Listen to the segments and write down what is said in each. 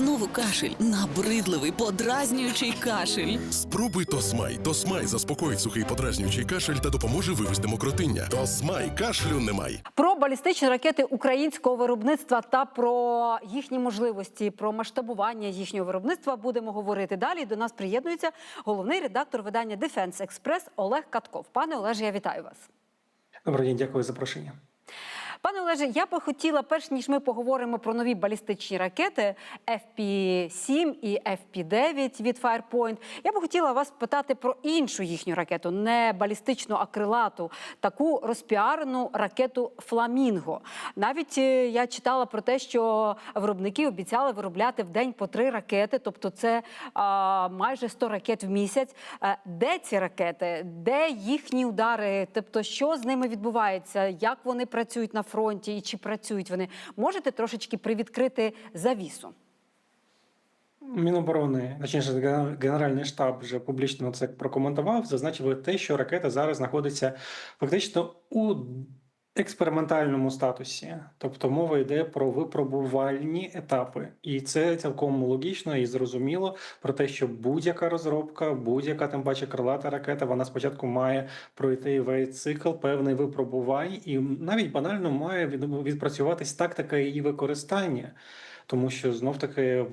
Знову кашель, набридливий, подразнюючий кашель. Спробуй Тосмай. Тосмай заспокоїть сухий подразнюючий кашель та допоможе вивести мокротиння. Тосмай кашлю немає. Про балістичні ракети українського виробництва та про їхні можливості, про масштабування їхнього виробництва будемо говорити далі. До нас приєднується головний редактор видання Дефенс Експрес Олег Катков. Пане Олеже, я вітаю вас. Добрий день, дякую за запрошення. Пане Олеже, я би хотіла, перш ніж ми поговоримо про нові балістичні ракети FP-7 і FP-9 від Firepoint, я би хотіла вас питати про іншу їхню ракету, не балістичну, а крилату, таку розпіарену ракету Фламінго. Навіть е, я читала про те, що виробники обіцяли виробляти в день по три ракети, тобто це а, майже 100 ракет в місяць. Е, Де ці ракети? Де їхні удари? Тобто, що з ними відбувається? Як вони працюють на фронті і чи працюють вони? Можете трошечки привідкрити завісу? Міноборони, точніше, Генеральний штаб вже публічно це прокоментував, зазначили те, що ракета зараз знаходиться фактично у експериментальному статусі. Тобто мова йде про випробувальні етапи. І це цілком логічно і зрозуміло про те, що будь-яка розробка, будь-яка тим паче крилата ракета, вона спочатку має пройти весь цикл певний випробувань, і навіть банально має від- відпрацюватись тактика її використання. Тому що знов таки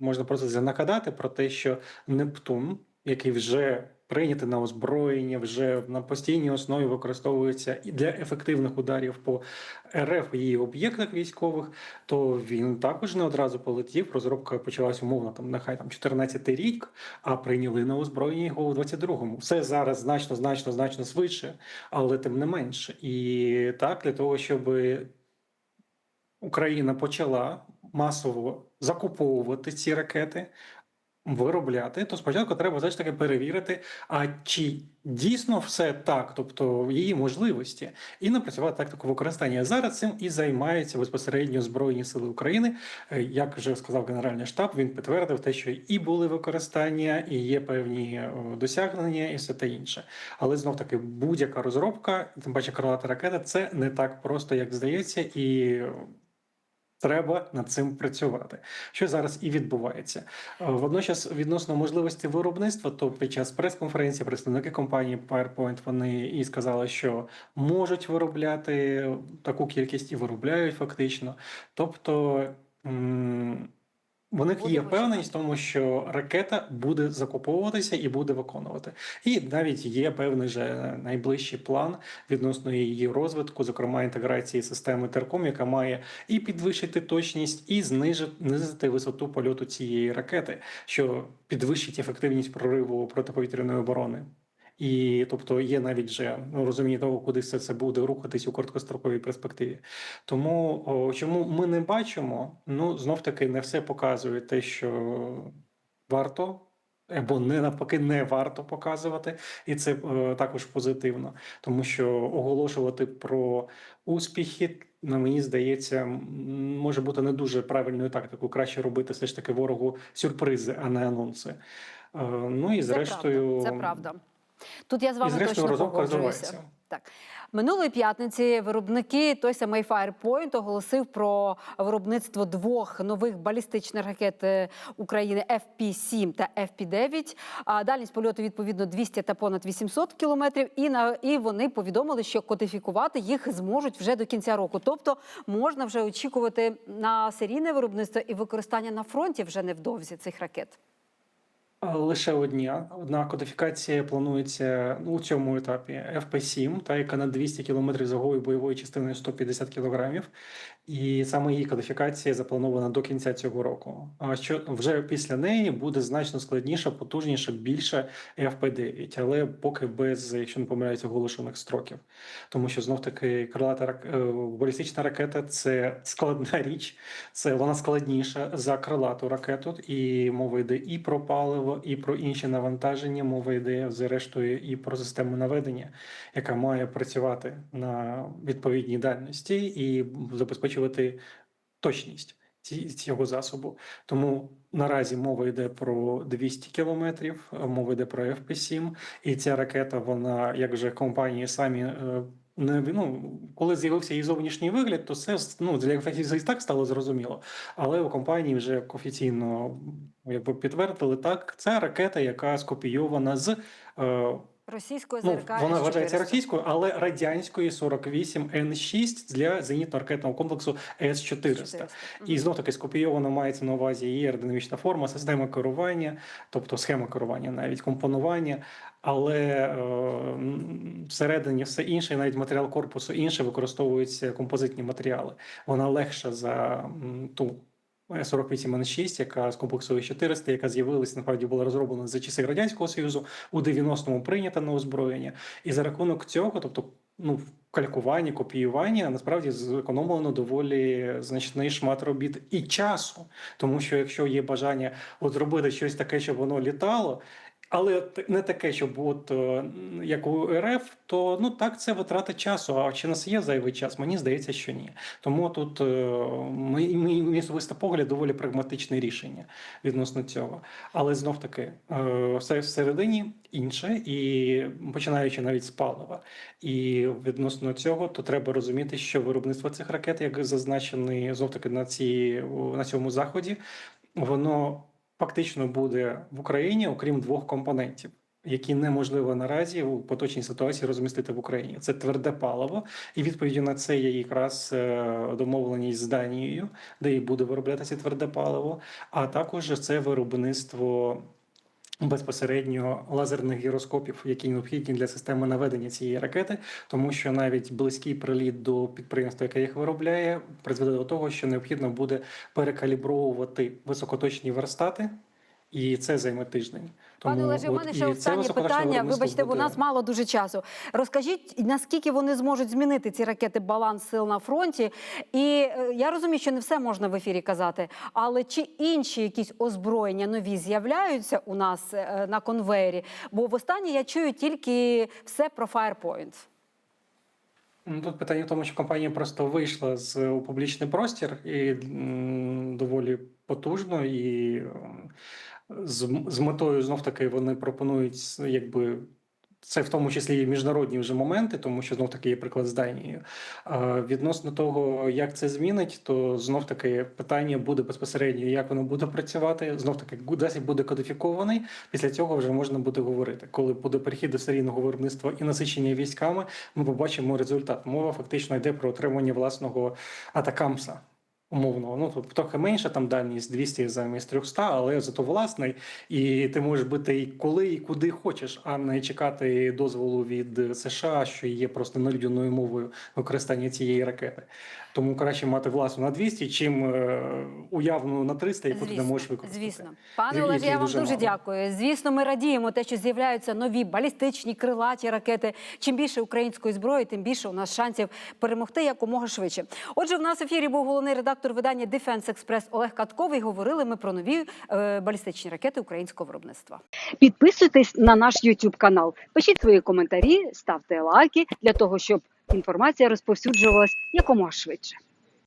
можна просто накадати про те, що Нептун, який вже прийнятий на озброєння, вже на постійній основі використовується і для ефективних ударів по РФ і її об'єктах військових, то він також не одразу полетів. Розробка почалась умовно там, нехай там 14 рік, а прийняли на озброєння його у 22-му. Все зараз значно, значно, значно швидше, але тим не менше. І так для того, щоб Україна почала масово закуповувати ці ракети, виробляти, то спочатку треба все ж таки перевірити, а чи дійсно все так, тобто її можливості, і напрацювати тактику використання. Зараз цим і займаються безпосередньо Збройні Сили України. Е, Як вже сказав Генеральний штаб, він підтвердив те, що і були використання, і є певні е, досягнення, і все те інше. Але знов таки будь-яка розробка, тим паче крилата ракета, це не так просто, як здається, і Треба над цим працювати, що зараз і відбувається. Е, Водночас, відносно можливості виробництва, то під час прес-конференції представники компанії PowerPoint вони і сказали, що можуть виробляти таку кількість і виробляють фактично. Тобто у них є впевненість в тому, що ракета буде закуповуватися і буде виконувати. І навіть є певний же найближчий план відносно її розвитку, зокрема інтеграції системи Терком, яка має і підвищити точність, і знижити, знизити висоту польоту цієї ракети, що підвищить ефективність прориву протиповітряної оборони. І тобто є навіть вже ну, розуміння того, куди все це буде рухатись у короткостроковій перспективі. Тому о, чому ми не бачимо, ну знов таки не все показує те, що варто. Або не навпаки не варто показувати, і це е, також позитивно, тому що оголошувати про успіхи, на мені здається, може бути не дуже правильною тактикою. Краще робити все ж таки ворогу сюрпризи, а не анонси. Е, ну і зрештою, це правда. Це правда. Тут я з і вами зрештою точно погоджуюся. Так. Минулої п'ятниці виробники той самий Firepoint оголосив про виробництво двох нових балістичних ракет е, України FP-7 та FP-9. А дальність польоту відповідно 200 та понад 800 кілометрів. І на і вони повідомили, що кодифікувати їх зможуть вже до кінця року. Тобто можна вже очікувати на серійне виробництво і використання на фронті вже невдовзі цих ракет. Лише одна одна кодифікація планується ну, у цьому етапі FP7, та яка на 200 км загою бойової частиною 150 кг. І саме її кодифікація запланована до кінця цього року. А що вже після неї буде значно складніша, потужніша, більша FP9, але поки без, якщо не помиляюсь, оголошених строків. Тому що знов таки крилата рак... е, балістична ракета це складна річ, це вона складніша за крилату ракету, і мова йде і про паливо, і про інші навантаження. Мова йде зрештою і про систему наведення, яка має працювати на відповідній дальності і забезпечувати точність цього засобу. Тому наразі мова йде про 200 кілометрів, мова йде про FP7, і ця ракета, вона, як вже компанії самі е, ну, коли з'явився її зовнішній вигляд, то це ну, для і так стало зрозуміло. Але у компанії вже офіційно якби підтвердили так. Це ракета, яка скопійована з е, Російської Ну, вона вважається російською, але радянської 48 Н6 для зенітно-ракетного комплексу С-400. І знов таки скопійовано мається на увазі її аеродинамічна форма, система керування, тобто схема керування, навіть компонування. Але е, всередині все інше, навіть матеріал корпусу інше, використовуються композитні матеріали. Вона легша за ту. 48 Н6, яка з комплексу С-400, яка з'явилася, насправді була розроблена за часи Радянського Союзу, у 90-му прийнята на озброєння. І за рахунок цього, тобто ну, калькуванні, копіюванні, насправді зекономлено доволі значний шмат робіт і часу. Тому що якщо є бажання от зробити щось таке, щоб воно літало. Але не таке, щоб от е, як у РФ, то ну так це витрата часу. А чи нас є зайвий час? Мені здається, що ні. Тому тут е, мій, мій, мій погляд доволі прагматичне рішення відносно цього. Але знов таки е, все всередині інше, і починаючи навіть з палива. І відносно цього, то треба розуміти, що виробництво цих ракет, як зазначений знов таки на ці на цьому заході, воно фактично буде в Україні, окрім двох компонентів. Які неможливо наразі у поточній ситуації розмістити в Україні, це тверде паливо, і відповіддю на це є якраз е, домовленість з Данією, де і буде вироблятися тверде паливо, а також це виробництво безпосередньо лазерних гіроскопів, які необхідні для системи наведення цієї ракети, тому що навіть близький приліт до підприємства, яке їх виробляє, призведе до того, що необхідно буде перекалібровувати високоточні верстати. І це займе тиждень. Тому Пане Олеже, у мене ще останнє питання. Вибачте, у нас мало дуже часу. Розкажіть, наскільки вони зможуть змінити ці ракети баланс сил на фронті? І е, я розумію, що не все можна в ефірі казати, але чи інші якісь озброєння нові з'являються у нас е, на конвейері? Бо востаннє я чую тільки все про Firepoint. Ну, Тут питання в тому, що компанія просто вийшла з у публічний простір і м, доволі потужно, і з, з метою знов таки вони пропонують якби. Це в тому числі і міжнародні вже моменти, тому що знов таки є приклад з Данією. Відносно того, як це змінить, то знов таки питання буде безпосередньо, як воно буде працювати. Знов таки засіб буде кодифікований. Після цього вже можна буде говорити. Коли буде перехід до серійного виробництва і насичення військами, ми побачимо результат. Мова фактично йде про отримання власного атакамса. Умовного, ну тобто трохи менше там дальність 200 замість 300, але зато власний, і ти можеш бити і коли, і куди хочеш, а не чекати дозволу від США, що є просто нелюдяною мовою використання цієї ракети. Тому краще мати власну на 200, чим е, уявну на 300, яку ти не можеш використати. звісно. Пане Олеже, я вам дуже дуже мало. дякую. Звісно, ми радіємо те, що з'являються нові балістичні крилаті ракети. Чим більше української зброї, тим більше у нас шансів перемогти якомога швидше. Отже, в нас в ефірі був головний редактор видання Дефенс Експрес Олег Катковий. Говорили ми про нові е, балістичні ракети українського виробництва. Підписуйтесь на наш YouTube канал, пишіть свої коментарі, ставте лайки для того, щоб інформація розповсюджувалась якомога швидше.